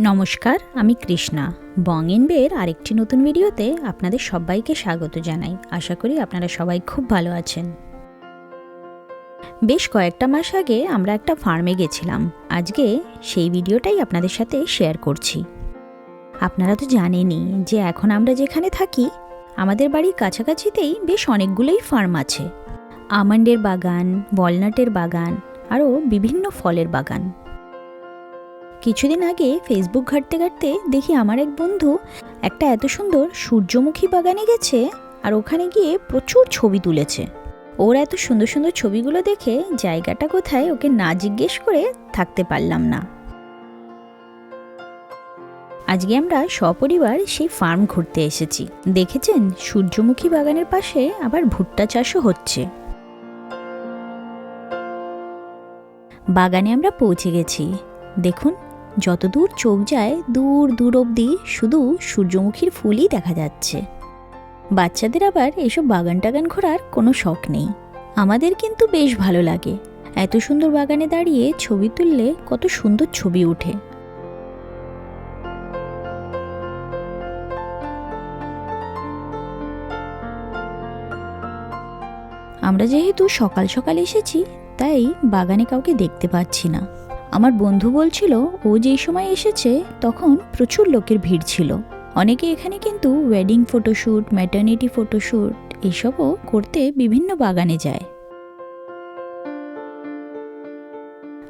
নমস্কার, আমি কৃষ্ণা। বং বের আরেকটি নতুন ভিডিওতে আপনাদের সবাইকে স্বাগত জানাই। আশা করি আপনারা সবাই খুব ভালো আছেন। বেশ কয়েকটা মাস আগে আমরা একটা ফার্মে গেছিলাম। আজকে সেই ভিডিওটাই আপনাদের সাথে শেয়ার করছি। আপনারা তো জানেনই যে এখন আমরা যেখানে থাকি, আমাদের বাড়ির কাছাকাছিতেই বেশ অনেকগুলোই ফার্ম আছে। আমন্ডের বাগান, ওয়ালনাটের বাগান, আরও বিভিন্ন ফলের বাগান। কিছুদিন আগে ফেসবুক ঘাঁটতে ঘাঁটতে দেখি আমার এক বন্ধু একটা এত সুন্দর সূর্যমুখী বাগানে গেছে আর ওখানে গিয়ে প্রচুর ছবি তুলেছে। ওর এত সুন্দর সুন্দর ছবিগুলো দেখে জায়গাটা কোথায় ওকে না জিজ্ঞেস করে থাকতে পারলাম না। আজকে আমরা সপরিবার সেই ফার্ম ঘুরতে এসেছি। দেখেছেন? সূর্যমুখী বাগানের পাশে আবার ভুট্টা চাষও হচ্ছে। বাগানে আমরা পৌঁছে গেছি। দেখুন যতদূর চোখ যায়, দূর দূর অবধি শুধু সূর্যমুখীর ফুলই দেখা যাচ্ছে। বাচ্চাদের আবার এসব বাগান টাগান ঘোরার কোনো শখ নেই। আমাদের কিন্তু বেশ ভালো লাগে। এত সুন্দর বাগানে দাঁড়িয়ে ছবি তুললে কত সুন্দর ছবি ওঠে। আমরা যেহেতু সকাল সকাল এসেছি, তাই বাগানে কাউকে দেখতে পাচ্ছি না। আমার বন্ধু বলছিল, ও যেই সময় এসেছে, তখন প্রচুর লোকের ভিড় ছিল। অনেকে এখানে কিন্তু ওয়েডিং ফটোশ্যুট ম্যাটার্নিটি ফটোশ্যুট এসবও করতে বিভিন্ন বাগানে যায়।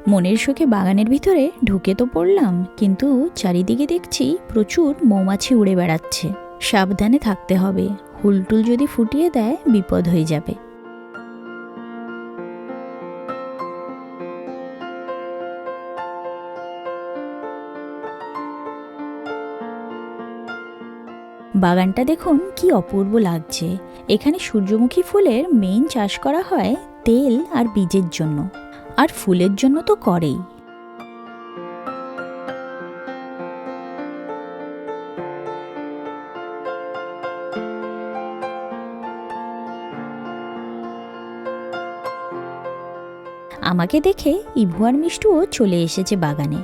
মনের সুখে বাগানের ভিতরে ঢুকে তো পড়লাম, কিন্তু চারিদিকে দেখছি প্রচুর মৌমাছি উড়ে বেড়াচ্ছে। সাবধানে থাকতে হবে। হুলটুল যদি ফুটিয়ে দেয়, বিপদ হয়ে যাবে। বাগানটা দেখুন কি অপূর্ব লাগছে। এখানে সূর্যমুখী ফুলের মেইন চাষ করা হয় তেল আর বীজের জন্য। আর ফুলের জন্য তো করেই। আমাকে দেখে ইভু আর মিষ্টুও চলে এসেছে বাগানে।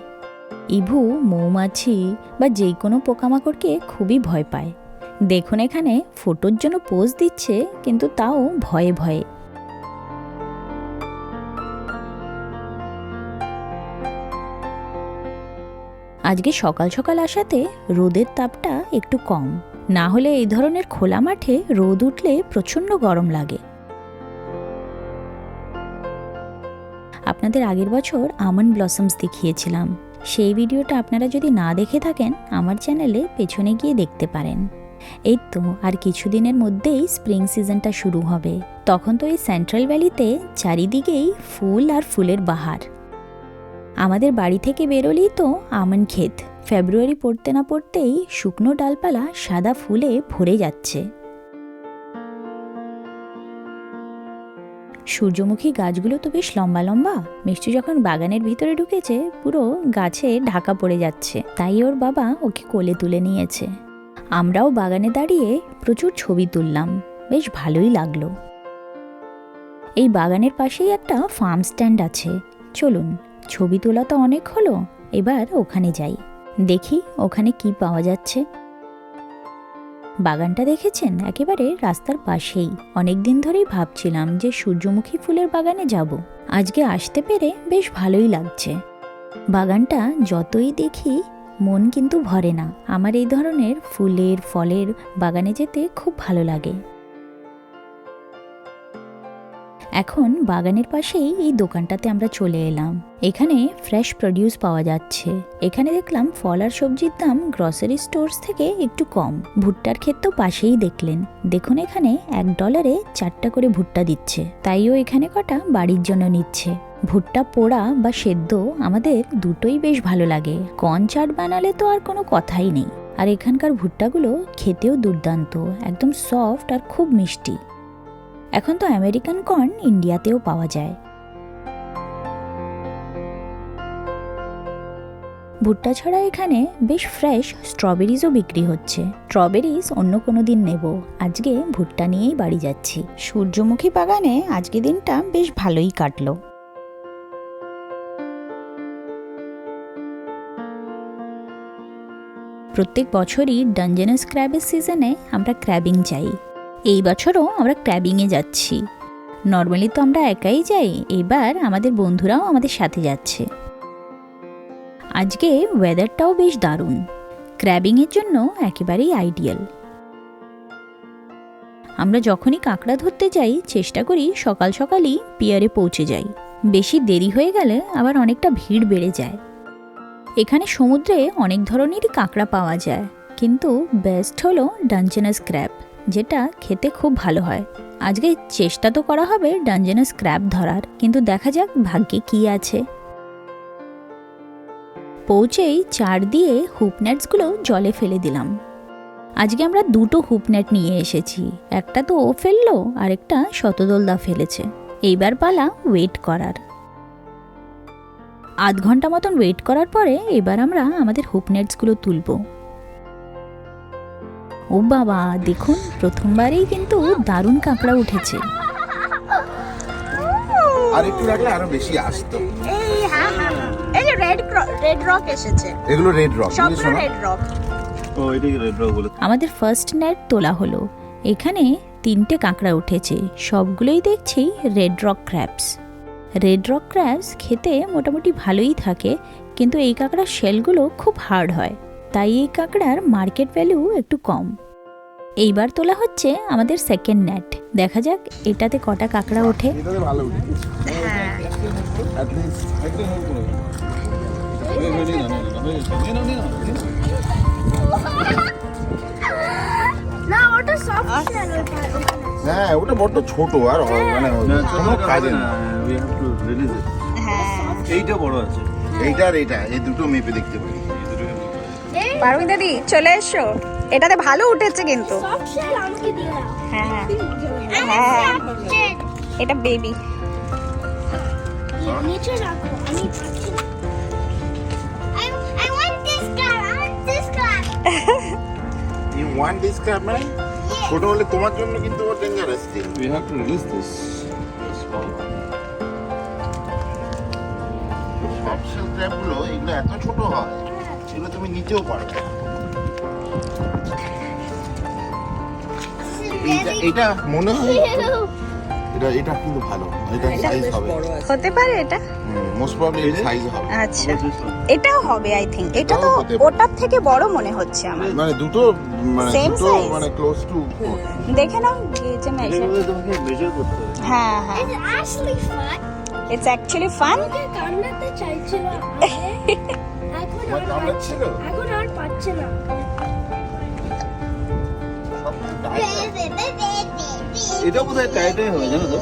ইভু, মৌমাছি বা যে কোনো পোকামাকড়কে খুবই ভয় পায়। দেখুন এখানে ফটোর জন্য পোজ দিচ্ছে, কিন্তু তাও ভয়ে ভয়ে। আজকে সকাল সকাল আসাতে রোদের তাপটা একটু কম। না হলে এই ধরনের খোলা মাঠে রোদ উঠলে প্রচণ্ড গরম লাগে। আপনাদের আগের বছর আমন্ড ব্লসমস দেখিয়েছিলাম। সেই ভিডিওটা আপনারা যদি না দেখে থাকেন, আমার চ্যানেলে পেছনে গিয়ে দেখতে পারেন। এই তো, আর কিছুদিনের মধ্যেই স্প্রিং সিজনটা শুরু হবে। তখন তো এই সেন্ট্রাল ভ্যালিতে চারিদিকেই ফুল আর ফুলের বাহার। আমাদের বাড়ি থেকে বেরোলেই তো আমন ক্ষেত। ফেব্রুয়ারি পড়তে না পড়তেই শুকনো ডালপালা সাদা ফুলে ভরে যাচ্ছে। সূর্যমুখী গাছগুলো তো বেশ লম্বা লম্বা। মিষ্টি যখন বাগানের ভিতরে ঢুকেছে, পুরো গাছে ঢাকা পড়ে যাচ্ছে। তাই ওর বাবা ওকে কোলে তুলে নিয়েছে। আমরাও বাগানে দাঁড়িয়ে প্রচুর ছবি তুললাম। বেশ ভালোই লাগল। এই বাগানের পাশেই একটা ফার্ম স্ট্যান্ড আছে। চলুন, ছবি তোলা তো অনেক হলো, এবার ওখানে যাই। দেখি ওখানে কি পাওয়া যাচ্ছে। বাগানটা দেখেছেন? একেবারে রাস্তার পাশেই। অনেক দিন ধরেই ভাবছিলাম যে সূর্যমুখী ফুলের বাগানে যাব। আজকে আসতে পেরে বেশ ভালোই লাগছে। বাগানটা যতই দেখি মন কিন্তু ভরে না। আমার এই ধরনের ফুলের ফলের বাগানে যেতে খুব ভালো লাগে। এখন বাগানের পাশেই এই দোকানটাতে আমরা চলে এলাম। এখানে ফ্রেশ প্রডিউস পাওয়া যাচ্ছে। এখানে দেখলাম ফল আর সবজির দাম গ্রসারি স্টোর্স থেকে একটু কম। ভুট্টার ক্ষেত তো পাশেই দেখলেন। দেখুন এখানে এক ডলারে চারটা করে ভুট্টা দিচ্ছে। তাইও এখানে কটা বাড়ির জন্য নিচ্ছে। ভুট্টা পোড়া বা সেদ্ধ আমাদের দুটোই বেশ ভালো লাগে। কন চাট বানালে তো আর কোনো কথাই নেই। আর এখানকার ভুট্টাগুলো খেতেও দুর্দান্ত, একদম সফট আর খুব মিষ্টি। এখন তো আমেরিকান কর্ন ইন্ডিয়াতেও পাওয়া যায়। ভুট্টা ছাড়া এখানে বেশ ফ্রেশ স্ট্রবেরিজও বিক্রি হচ্ছে। স্ট্রবেরিজ অন্য কোনো দিন নেব। আজকে ভুট্টা নিয়েই বাড়ি যাচ্ছি। সূর্যমুখী বাগানে আজকে দিনটা বেশ ভালোই কাটলো। প্রত্যেক বছরই ডানজেনাস ক্র্যাবের সিজনে আমরা ক্র্যাবিং যাই এই বছরও আমরা ক্র্যাবিংয়ে যাচ্ছি। নর্মালি তো আমরা একাই যাই, এবার আমাদের বন্ধুরাও আমাদের সাথে যাচ্ছে। আজকে ওয়েদারটাও বেশ দারুণ। ক্র্যাবিংয়ের জন্য একেবারেই আইডিয়াল আমরা যখনই কাঁকড়া ধরতে যাই, চেষ্টা করি সকাল সকালই পিয়ারে পৌঁছে যাই। বেশি দেরি হয়ে গেলে আবার অনেকটা ভিড় বেড়ে যায়। এখানে সমুদ্রে অনেক ধরনেরই কাঁকড়া পাওয়া যায়, কিন্তু বেস্ট হলো ডানজেনাস ক্র্যাব যেটা খেতে খুব ভালো হয়। আজকে চেষ্টা তো করা হবে ডানজেনাস ক্র্যাব ধরার, কিন্তু দেখা যাক ভাগ্যে কি আছে। পৌঁছেই চার দিয়ে হুপনেটসগুলো জলে ফেলে দিলাম। আজকে আমরা দুটো হুপনেট নিয়ে এসেছি, একটা তো ও ফেলল আর একটা শতদলদা ফেলেছে। এইবার পালা ওয়েট করার। আধ ঘণ্টা মতন ওয়েট করার পরে এবার আমরা আমাদের হুপনেটসগুলো তুলব। ও বাবা দেখুন প্রথমবারেই কিন্তু দারুণ কাঁকড়া উঠেছে। আর একটু রাখলে আরও বেশি আসতো। এই হ্যাঁ হ্যাঁ এই রেড রেড রক এসেছে। এগুলো রেড রক সবগুলো রেড রক ও এটাকে রেড রক বলে আমাদের ফার্স্ট নেট তোলা হলো। এখানে তিনটে কাঁকড়া উঠেছে। সবগুলোই দেখছি red rock crabs red rock crabs খেতে মোটামুটি ভালোই থাকে কিন্তু এই কাঁকড়ার শেলগুলো খুব হার্ড হয়। তাই এই কাঁকড়ার মার্কেট ভ্যালু একটু কম। এইবার তোলা হচ্ছে আমাদের সেকেন্ড নেট দেখা যাক এটাতে কটা কাঁকড়া ওঠে। হ্যাঁ At least না ওটা। সফট শেল হ্যাঁ ওটা বড্ড ছোট আর মানে কোনো কাজে না হ্যাঁ। এইটা বড় আছে। এইটা আর এটা এই দুটো মেপে দেখতে পারি। পারমি দাদি চলে এসো। এটাতে ভালো উঠেছে কিন্তু। সফট শেল আমাকে দিয়ে দাও। হ্যাঁ হ্যাঁ। এটা baby I want this car. ছোট হলে তোমার জন্য কিন্তু ও dangerous thing we have to release this সব শেল ক্র্যাব এগুলো এত ছোট হয়। তুমি নিতেও পারবে। না। এইটা এটা মনে হয় এটা এটা কিন্তু ভালো। এটা সাইজ হবে। হতে পারে এটা। মোস্ট প্রবলি এর সাইজ হবে। আচ্ছা। এটাও হবে আই থিঙ্ক এটা তো পারে। ওটার থেকে বড় মনে হচ্ছে আমার। মানে দুটো মানে Same দুটো মানে ক্লোজ টু দেখে নাও গেজে মেজার তোমাকে মেজার করতে হবে। হ্যাঁ হ্যাঁ। It's actually fun. It's actually fun কামড়াতে চাইছিল আগে। এখন আর এখন আর পাচ্ছে না। এটা বোধহয় টাইটাই হবে জানো তো?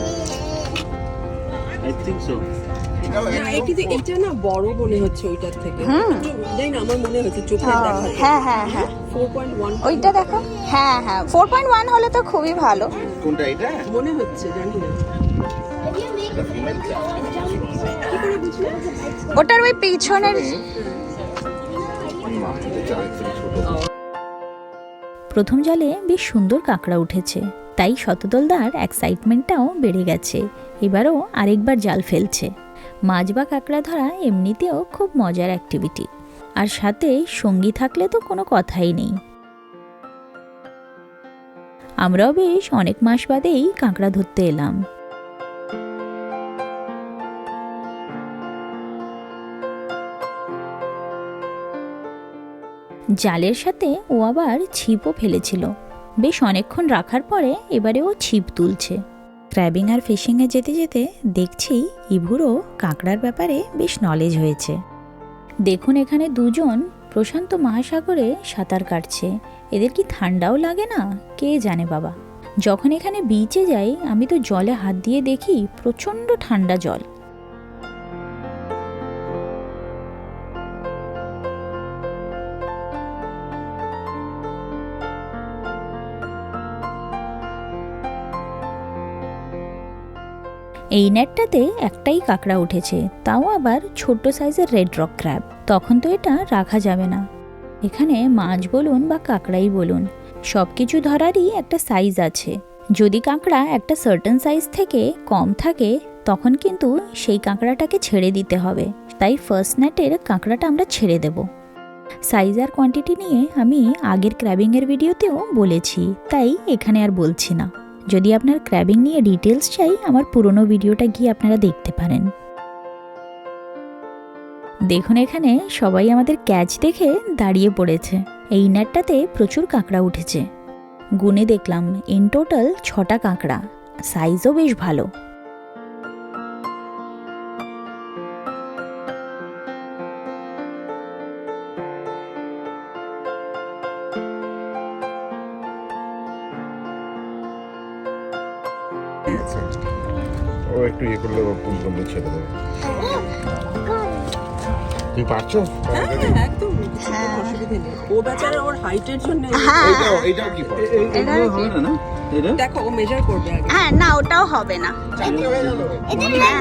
আই থিংক সো না, কিন্তু এইটা না বড় মনে হচ্ছে ওইটার থেকে। জানি না আমার মনে হচ্ছে চোখে হ্যাঁ হ্যাঁ হ্যাঁ ওয়ান ওইটা দেখো। হ্যাঁ হ্যাঁ। ফোর পয়েন্ট ওয়ান হলে তো খুবই ভালো। কোনটা এটা? মনে হচ্ছে জানি না। ওটার ওই পিছনের প্রথম জালে বেশ সুন্দর কাঁকড়া উঠেছে, তাই শতদলদার এক্সাইটমেন্টটাও বেড়ে গেছে। এবারও আরেকবার জাল ফেলছে। মাছ বা কাঁকড়া ধরা এমনিতেও খুব মজার অ্যাক্টিভিটি আর সাথে সঙ্গী থাকলে তো কোনো কথাই নেই। আমরাও বেশ অনেক মাস বাদেই কাঁকড়া ধরতে এলাম। জালের সাথে ও আবার ছিপও ফেলেছিল। বেশ অনেকক্ষণ রাখার পরে এবারে ও ছিপ তুলছে। ক্র্যাবিং আর ফিশিংয়ে যেতে যেতে দেখছি ইভুরও কাঁকড়ার ব্যাপারে বেশ নলেজ হয়েছে। দেখুন এখানে দুজন প্রশান্ত মহাসাগরে সাঁতার কাটছে। এদের কি ঠান্ডাও লাগে না? কে জানে বাবা। যখন এখানে বিচে যাই, আমি তো জলে হাত দিয়ে দেখি প্রচণ্ড ঠান্ডা জল। এই নেটটাতে একটাই কাঁকড়া উঠেছে, তাও আবার ছোট্ট সাইজের রেড রক ক্র্যাব। তখন তো এটা রাখা যাবে না। এখানে মাছ বলুন বা কাঁকড়াই বলুন সব কিছু ধরারই একটা সাইজ আছে। যদি কাঁকড়া একটা সার্টেন সাইজ থেকে কম থাকে, তখন কিন্তু সেই কাঁকড়াটাকে ছেড়ে দিতে হবে। তাই ফার্স্ট নেটের কাঁকড়াটা আমরা ছেড়ে দেব। সাইজ আর কোয়ান্টিটি নিয়ে আমি আগের ক্র্যাবিংয়ের ভিডিওতেও বলেছি, তাই এখানে আর বলছি না। যদি আপনার ক্র্যাবিং নিয়ে ডিটেলস চাই, আমার পুরনো ভিডিওটা গিয়ে আপনারা দেখতে পারেন। দেখুন এখানে সবাই আমাদের ক্যাচ দেখে দাঁড়িয়ে পড়েছে। এই নেটটাতে প্রচুর কাঁকড়া উঠেছে। গুনে দেখলাম ইন টোটাল ছটা কাঁকড়া। সাইজও বেশ ভালো। ও একটু ইয়ে করলে ও পুল করলে ছেড়ে দেবে। তুমি পারছ? হ্যাঁ একদম। নেই। ও বেচারা ওর হাইটের জন্য এইটাও এইটাও কি হবে না না? দেখো ও মেজার করবে আগে। হ্যাঁ না ওটাও হবে না। হয়ে হ্যাঁ।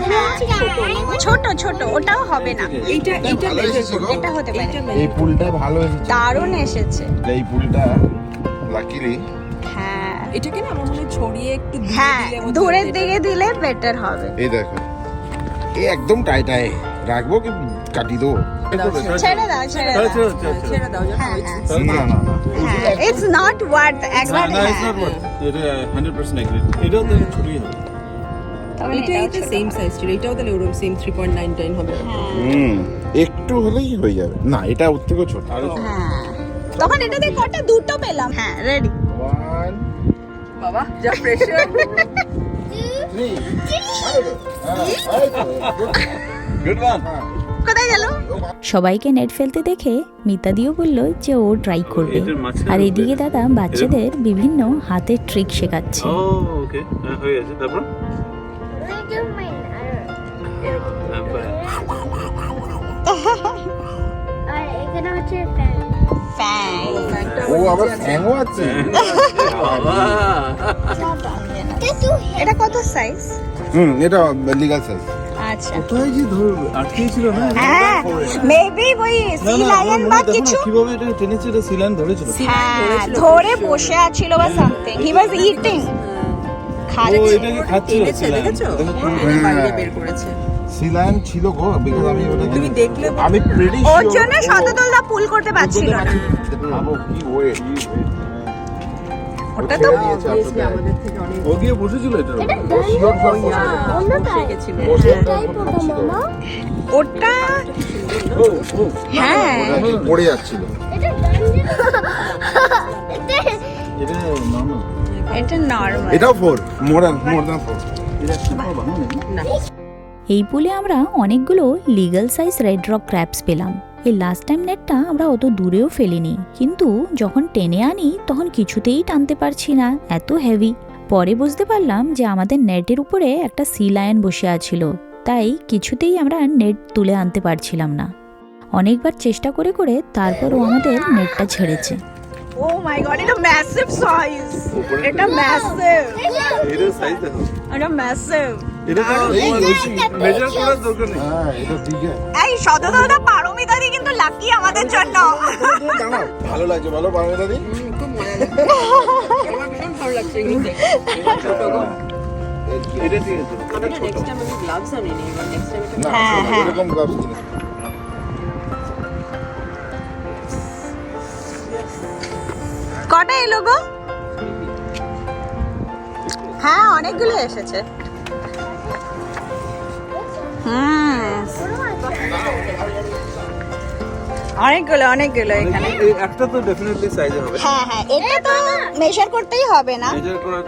হ্যাঁ ছোট ছোট ওটাও হবে না। এইটা এইটা এসেছে এটা হতে পারে। এই পুলটা ভালো এসেছে। দারুণ এসেছে। এই পুলটা লাকিলি হ্যাঁ। এটাকে না আমার মনে হয় ছড়িয়ে একটু হ্যাঁ দূরের দিকে দিলে বেটার হবে। এই দেখো। এই একদম টাইটাই রাখব কি কাটি দেবো? ছেড়ে দাও ছেড়ে দাও ছেড়ে দাও, হ্যাঁ, ছেড়ে ছেড়ে দাও যখন হ্যাঁ, হয়েছে। না না না। হ্যাঁ ইটস নট ওয়ার্থ একবার না, না, it's হ্যাঁ। not worth. এটা 100% agree. এটাও তো ছোটই হবে। তবে এটা এটা সেম সাইজ ছিল। এটাও তাহলে ওরকম সেম 3.99 হবে। হুম একটু হলেই হয়ে যাবে। না এটা ওর থেকেও ছোট। হ্যাঁ। তখন এটাতে কটা? দুটো পেলাম। হ্যাঁ রেডি বাবা যা গেল? সবাইকে নেট ফেলতে দেখে মিতাদিও বলল যে ও ট্রাই করবে। আর এদিকে দাদা বাচ্চাদের বিভিন্ন হাতের ট্রিক শেখাচ্ছে. হ্যাঁ, গেছে। তারপর? আর এখানে হচ্ছে ফ্যান ফ্যাং ও আবার ফ্যাংও আছে। এটা কত সাইজ হুম এটা লিগাল সাইজ আচ্ছা। কোথায় যে ধর আটকেই ছিল না? হ্যাঁ মেবি ওই সি লায়ন বা হয় দেখো না, কিছু। কীভাবে এটা টেনেছে, এটা sea lion ধরেছিল। হ্যাঁ ধরে বসে আছিল বা সামথিং হি ওয়াজ ইটিং ও, এটাকে। দেখেছ? বের করেছে। সিলায়ন ছিল গো বিকজ আমি ওটা তুমি দেখলে আমি প্রেডি ওর জন্য শতদলদা পুল করতে পারছিল না। ভাবো কি ওটা তো obviously আমাদের থেকে অনেক ও গিয়ে বসেছিল গেছিল। ওটা ও, হ্যাঁ পড়ে যাচ্ছিল। এটা এটা normal। এটা এটাও four more more than four এটা ভালো নাকি? না। এই পুলে আমরা অনেকগুলো legal size red rock crabs পেলাম। এই লাস্ট টাইম নেটটা আমরা অত দূরেও ফেলিনি। কিন্তু যখন টেনে আনি তখন কিছুতেই টানতে পারছি না এত হেভি পরে বুঝতে পারলাম যে আমাদের নেটের উপরে একটা সি লায়ন বসে আছিল। তাই কিছুতেই আমরা নেট তুলে আনতে পারছিলাম না। অনেকবার চেষ্টা করে করে তারপরও আমাদের নেটটা ছেড়েছে। ও মাই গড এটা ম্যাসিভ সাইজ এটা ম্যাসিভ এটার size দেখো। এটা ম্যাসিভ এটা তো measure করার দরকার নেই। হ্যাঁ এটা ঠিক আছে এই শতদলদা পারমিতা দি কিন্তু লাকি আমাদের জন্য। ভালো লাগছে বলো পারবে দাদি খুব মজা লাগছে। আমার ভীষণ ভালো লাগছে এগুলো দেখতে ছোট গো এটা ঠিক আছে। নেক্সট টাইম আমি গ্লাভস আনিনি এবার নেক্সট টাইম এটা হ্যাঁ, হ্যাঁ। এরকম গ্লাভস কিনে। কটা এলো গো? হ্যাঁ অনেকগুলো এসেছে। অনেকগুলো অনেকগুলো এখানে। একটা তো size হবে। হ্যাঁ হ্যাঁ এটা তো মেজার করতেই হবে না। করার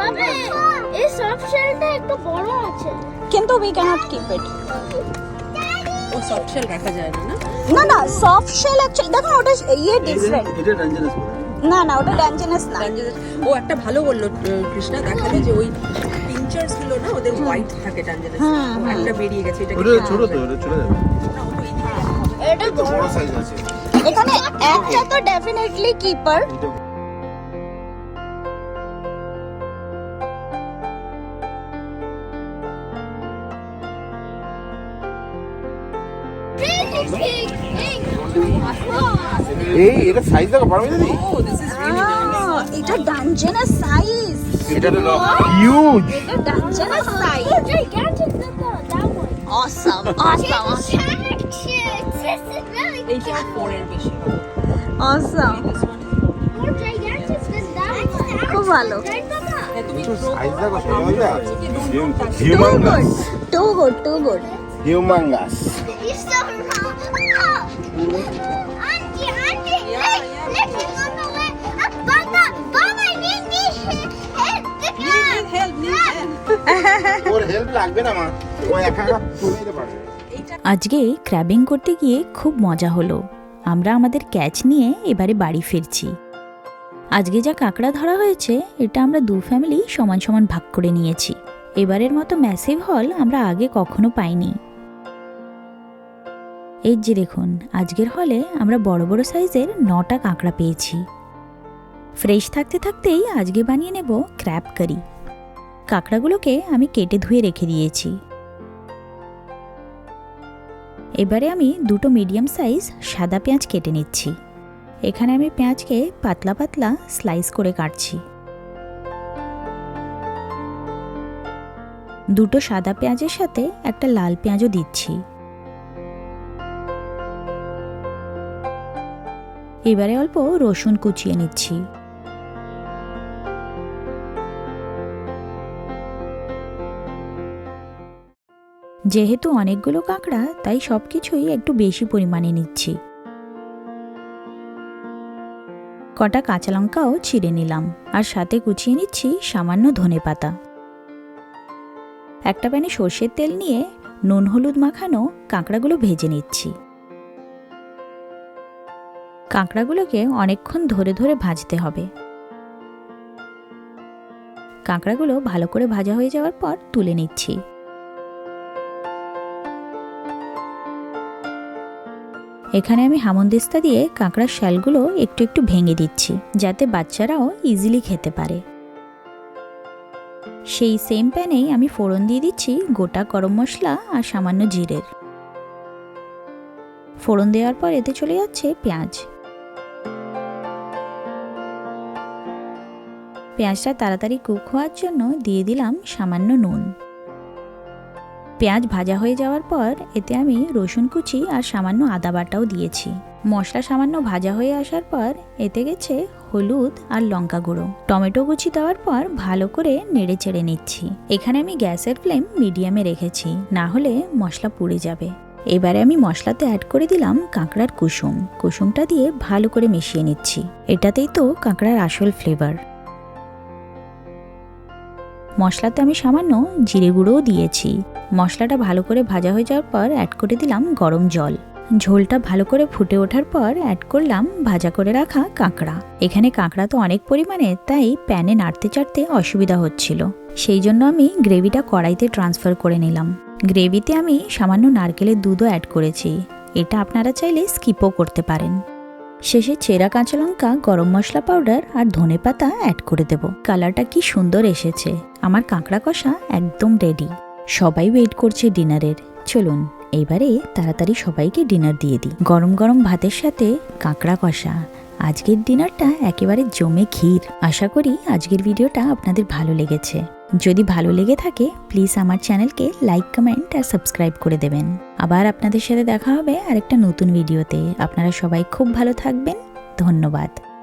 এই সফট শেলটা একটু বড় আছে। কিন্তু উই ক্যানট কিপ ইট ও সফট শেল রাখা যায় না না? না না সফট শেল অ্যাকচুয়ালি দেখো ওটা ইয়ে ডিফারেন্ট এটা dangerous না না ওটা ডেঞ্জারাস না। ও একটা ভালো বলল কৃষ্ণা দেখাল যে ওই পিঞ্চার্সগুলো না ওদের হোয়াইট থাকে ডেঞ্জারাস একটা বেরিয়ে গেছে এটা ওটা ছোট তো, ওটা চলে যাবে। এটা তো বড় সাইজ আছে। এখানে একটা তো ডেফিনেটলি কিপার এটা এই এটা সাইজ দেখো পারবে দাদি ও দিস ইজ এটা ডেঞ্জারাস সাইজ এটা হিউজ এটা dangerous size gigantic than the, that one. Awesome awesome It's. This is really এইটা ফোর বেশি হবে More gigantic than that. খুব ভালো Right? হ্যাঁ, সাইজ দেখো সোনালিদা too good humongous too good too humongous You're so wrong. লাগবে না মা। একা আজকে ক্র্যাবিং করতে গিয়ে খুব মজা হলো। আমরা আমাদের ক্যাচ নিয়ে এবারে বাড়ি ফিরছি। আজকে যা কাঁকড়া ধরা হয়েছে, এটা আমরা দু ফ্যামিলি সমান সমান ভাগ করে নিয়েছি। এবারের মতো ম্যাসিভ হল আমরা আগে কখনো পাইনি। এই যে দেখুন, আজকের হলে আমরা বড় বড় সাইজের নটা কাঁকড়া পেয়েছি। ফ্রেশ থাকতে থাকতেই আজকে বানিয়ে নেব ক্র্যাব কারি। কাঁকড়াগুলোকে আমি কেটে ধুয়ে রেখে দিয়েছি। এবারে আমি দুটো মিডিয়াম সাইজ সাদা পেঁয়াজ কেটে নিচ্ছি। এখানে আমি পেঁয়াজকে পাতলা পাতলা স্লাইস করে কাটছি। দুটো সাদা পেঁয়াজের সাথে একটা লাল পেঁয়াজও দিচ্ছি। এবারে অল্প রসুন কুচিয়ে নিচ্ছি। যেহেতু অনেকগুলো কাঁকড়া, তাই সব কিছুই একটু বেশি পরিমাণে নিচ্ছি। কটা কাঁচা লঙ্কাও ছিঁড়ে নিলাম আর সাথে কুচিয়ে নিচ্ছি সামান্য ধনে পাতা। একটা প্যানে সর্ষের তেল নিয়ে নুন হলুদ মাখানো কাঁকড়াগুলো ভেজে নিচ্ছি। কাঁকড়াগুলোকে অনেকক্ষণ ধরে ধরে ভাজতে হবে। কাঁকড়াগুলো ভালো করে ভাজা হয়ে যাওয়ার পর তুলে নিচ্ছি। এখানে আমি হামনদিস্তা দিয়ে কাঁকড়ার শ্যালগুলো একটু একটু ভেঙে দিচ্ছি, যাতে বাচ্চারাও ইজিলি খেতে পারে। সেই সেম প্যানেই আমি ফোড়ন দিয়ে দিচ্ছি গোটা গরম মশলা আর সামান্য জিরের। ফোড়ন দেওয়ার পর এতে চলে যাচ্ছে পেঁয়াজ। পেঁয়াজটা তাড়াতাড়ি কুক হওয়ার জন্য দিয়ে দিলাম সামান্য নুন। পেঁয়াজ ভাজা হয়ে যাওয়ার পর এতে আমি রসুন কুচি আর সামান্য আদা বাটাও দিয়েছি। মশলা সামান্য ভাজা হয়ে আসার পর এতে গেছে হলুদ আর লঙ্কা গুঁড়ো। টমেটো কুচি দেওয়ার পর ভালো করে নেড়ে চেড়ে নিচ্ছি। এখানে আমি গ্যাসের ফ্লেম মিডিয়ামে রেখেছি, না হলে মশলা পুড়ে যাবে। এবারে আমি মশলাতে অ্যাড করে দিলাম কাঁকড়ার কুসুম। কুসুমটা দিয়ে ভালো করে মিশিয়ে নিচ্ছি। এটাতেই তো কাঁকড়ার আসল ফ্লেভার মশলাতে আমি সামান্য জিরে গুঁড়োও দিয়েছি। মশলাটা ভালো করে ভাজা হয়ে যাওয়ার পর অ্যাড করে দিলাম গরম জল। ঝোলটা ভালো করে ফুটে ওঠার পর অ্যাড করলাম ভাজা করে রাখা কাঁকড়া। এখানে কাঁকড়া তো অনেক পরিমাণে, তাই প্যানে নাড়তে চাড়তে অসুবিধা হচ্ছিল। সেই জন্য আমি গ্রেভিটা কড়াইতে ট্রান্সফার করে নিলাম। গ্রেভিতে আমি সামান্য নারকেলের দুধও অ্যাড করেছি। এটা আপনারা চাইলে স্কিপও করতে পারেন। শেষে চেরা কাঁচা লঙ্কা, গরম মশলা পাউডার আর ধনে পাতা অ্যাড করে দেব। কালারটা কি সুন্দর এসেছে। আমার কাঁকড়া কষা একদম রেডি সবাই ওয়েট করছে ডিনারের চলুন এইবারে তাড়াতাড়ি সবাইকে ডিনার দিয়ে দিই। গরম গরম ভাতের সাথে কাঁকড়া কষা। আজকের ডিনারটা একেবারে জমে ক্ষীর। আশা করি আজকের ভিডিওটা আপনাদের ভালো লেগেছে। যদি ভালো লেগে থাকে প্লিজ আমার চ্যানেলকে লাইক কমেন্ট আর সাবস্ক্রাইব করে দেবেন। আবার আপনাদের সাথে দেখা হবে আরেকটা নতুন ভিডিওতে আপনারা সবাই খুব ভালো থাকবেন। ধন্যবাদ।